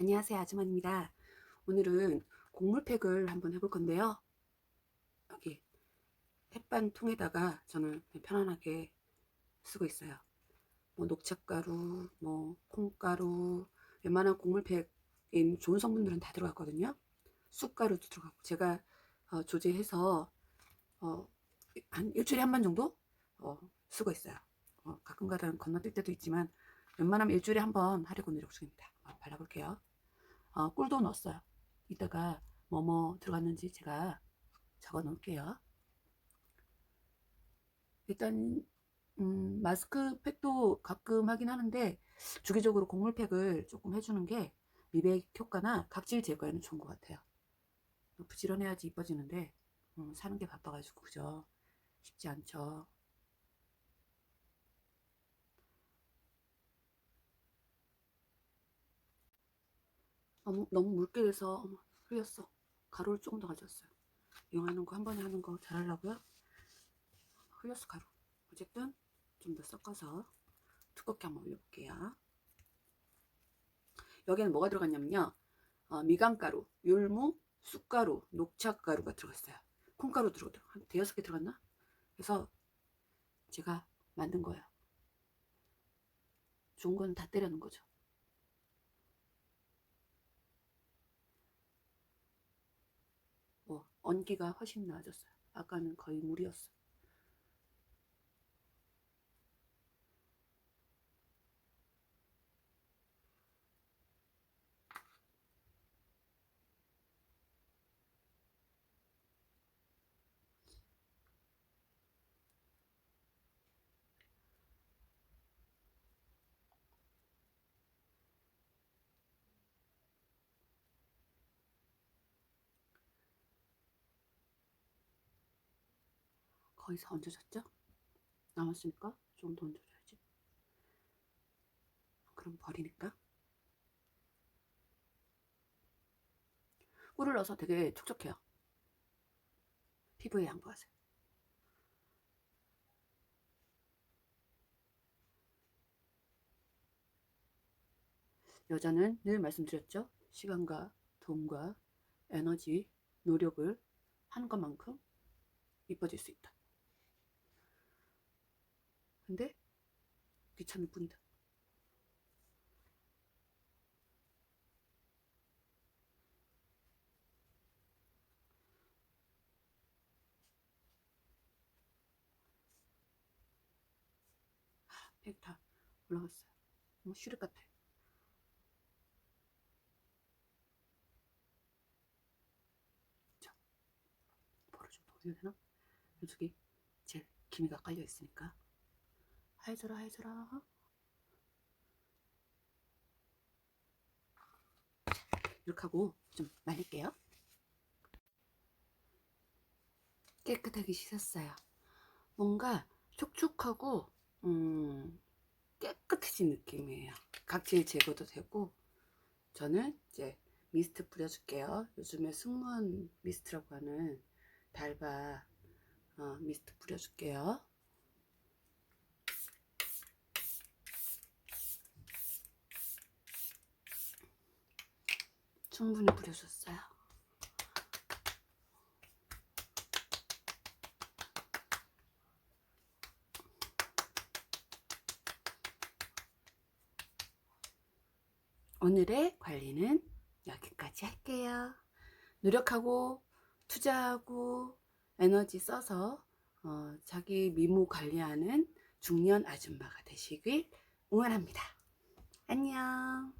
안녕하세요 아주머니입니다. 오늘은 곡물팩을 한번 해볼 건데요. 여기 햇반 통에다가 저는 편안하게 쓰고 있어요. 뭐 녹차가루 뭐 콩가루 웬만한 곡물팩인 좋은 성분들은 다 들어갔거든요. 쑥가루도 들어가고 제가 어, 조제해서 어, 한 일주일에 한 번 정도 어, 쓰고 있어요. 어, 가끔가다 건너뛸 때도 있지만 웬만하면 일주일에 한 번 하려고 노력 중입니다. 어, 발라볼게요 어, 꿀도 넣었어요. 이따가 뭐뭐 들어갔는지 제가 적어 놓을게요. 일단 음, 마스크팩도 가끔 하긴 하는데 주기적으로 곡물팩을 조금 해주는 게 미백 효과나 각질 제거에는 좋은 것 같아요. 부지런해야지 이뻐지는데 음, 사는 게 바빠가지고 그죠? 쉽지 않죠. 너무, 너무 묽게 돼서 흘렸어. 가루를 조금 더 가져왔어요. 이용하는 거 한 번에 하는 거 잘하려고요. 흘렸어 가루. 어쨌든 좀 더 섞어서 두껍게 한번 올려볼게요. 여기는 뭐가 들어갔냐면요. 어, 미간가루, 율무, 쑥가루, 녹차가루가 들어갔어요. 콩가루 들어갔 한 대여섯 개 들어갔나? 그래서 제가 만든 거예요. 좋은 건 다 때려놓은 거죠. 뭐 언기가 훨씬 나아졌어요. 아까는 거의 물이었어. 다 얹어졌죠? 남았으니까 좀 더 얹어줘야지. 그럼 버리니까. 꿀을 넣어서 되게 촉촉해요. 피부에 양보하세요. 여자는 늘 말씀드렸죠? 시간과 돈과 에너지, 노력을 한 것만큼 이뻐질 수 있다. 근데 귀찮을 뿐이다. 팩다 올라갔어요. 뭐 슈렉 같아. 자, 볼을 좀더 올려야 되나? 이쪽이 제일 기미가 깔려 있으니까. 하얘져라 하얘져라. 이렇게 하고 좀 말릴게요. 깨끗하게 씻었어요. 뭔가 촉촉하고 음, 깨끗해진 느낌이에요. 각질 제거도 되고 저는 이제 미스트 뿌려줄게요. 요즘에 승무원 미스트라고 하는 달바 어, 미스트 뿌려줄게요 충분히 뿌려줬어요. 오늘의 관리는 여기까지 할게요. 노력하고 투자하고 에너지 써서 어, 자기 미모 관리하는 중년 아줌마가 되시길 응원합니다. 안녕.